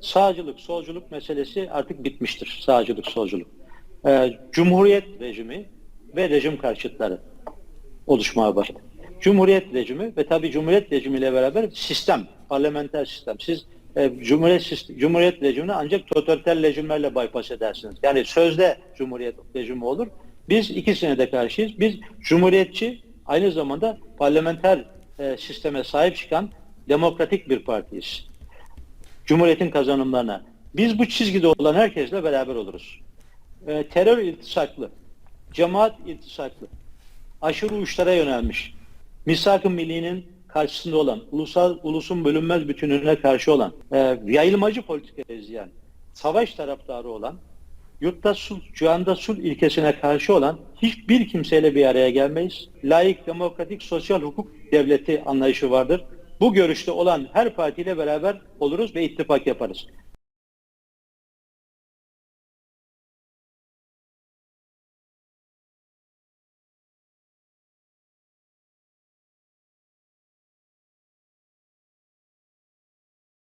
sağcılık, solculuk meselesi artık bitmiştir. Sağcılık, solculuk. Ee, Cumhuriyet rejimi ve rejim karşıtları oluşmaya başladı. Cumhuriyet rejimi ve tabii Cumhuriyet rejimiyle beraber sistem, parlamenter sistem. Siz e, Cumhuriyet sist- Cumhuriyet rejimini ancak totaliter rejimlerle bypass edersiniz. Yani sözde Cumhuriyet rejimi olur. Biz ikisine de karşıyız. Biz Cumhuriyetçi aynı zamanda parlamenter e, sisteme sahip çıkan demokratik bir partiyiz. Cumhuriyetin kazanımlarına. Biz bu çizgide olan herkesle beraber oluruz. E, terör iltisaklı, cemaat iltisaklı, aşırı uçlara yönelmiş, misak-ı millinin karşısında olan, ulusal ulusun bölünmez bütünlüğüne karşı olan, e, yayılmacı politika izleyen, savaş taraftarı olan, yurtta sul, cihanda sul ilkesine karşı olan hiçbir kimseyle bir araya gelmeyiz. Layık, demokratik, sosyal hukuk devleti anlayışı vardır. Bu görüşte olan her partiyle beraber oluruz ve ittifak yaparız.